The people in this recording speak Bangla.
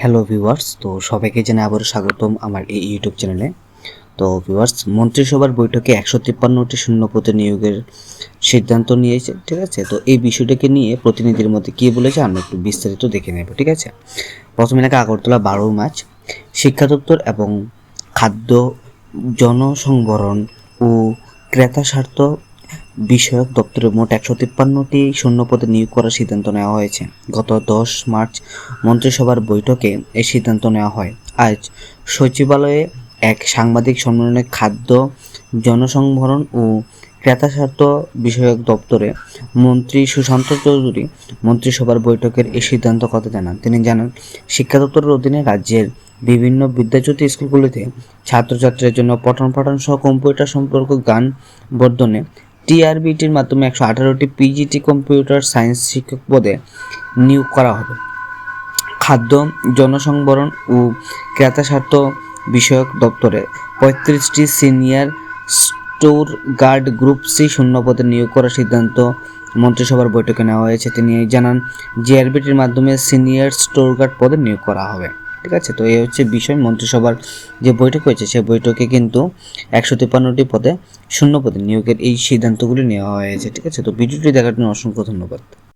হ্যালো ভিউয়ার্স তো সবাইকে জানাই আবারও স্বাগতম আমার এই ইউটিউব চ্যানেলে তো ভিউয়ার্স মন্ত্রিসভার বৈঠকে একশো তিপ্পান্নটি শূন্যপদে নিয়োগের সিদ্ধান্ত নিয়েছে, ঠিক আছে? তো এই বিষয়টাকে নিয়ে প্রতিনিধির মধ্যে কী বলেছে আমরা একটু বিস্তারিত দেখে নেব, ঠিক আছে? প্রথমে নাকি আগরতলা বারো মার্চ, শিক্ষা দপ্তর এবং খাদ্য জনসংবরণ ও ক্রেতা স্বার্থ বিষয়ক দপ্তরে মোট একশো তিপ্পান্নটি শূন্যপদে নিয়োগ করার সিদ্ধান্ত নেওয়া হয়েছে। গত দশ মার্চ মন্ত্রিসভার বৈঠকে এই সিদ্ধান্ত নেওয়া হয়। আজ সচিবালয়ে এক সাংবাদিক সম্মেলনে খাদ্য জনসংভরণ ও ক্রেতা স্বার্থ বিষয়ক দপ্তরে মন্ত্রী সুশান্ত চৌধুরী মন্ত্রিসভার বৈঠকের এই সিদ্ধান্ত কথা জানান। তিনি জানান, শিক্ষা দপ্তরের অধীনে রাজ্যের বিভিন্ন বিদ্যাজ্যোতি স্কুলগুলিতে ছাত্রছাত্রীদের জন্য পঠন পাঠন সহ কম্পিউটার সম্পর্ক গান বর্ধনে টিআরবিটির মাধ্যমে একশো আঠারোটি পিজিটি কম্পিউটার সায়েন্স শিক্ষক পদে নিয়োগ করা হবে। খাদ্য, জনসংবরণ ও ক্রেতা স্বার্থ বিষয়ক দপ্তরে পঁয়ত্রিশটি senior store guard group C শূন্য পদে নিয়োগ করার সিদ্ধান্ত মন্ত্রিসভার বৈঠকে নেওয়া হয়েছে। তিনি জানান, জিআরবিটির মাধ্যমে সিনিয়র স্টোর গার্ড পদে নিয়োগ করা হবে। ঠিক আছে? তো এই হচ্ছে বিষয়। মন্ত্রিসভার যে বৈঠক হয়েছে, সেই বৈঠকে কিন্তু একশো তিপ্পান্নটি পদে শূন্য পদে নিয়োগের এই সিদ্ধান্তগুলি নেওয়া হয়েছে, ঠিক আছে? তো ভিডিওটি দেখার জন্য অসংখ্য ধন্যবাদ।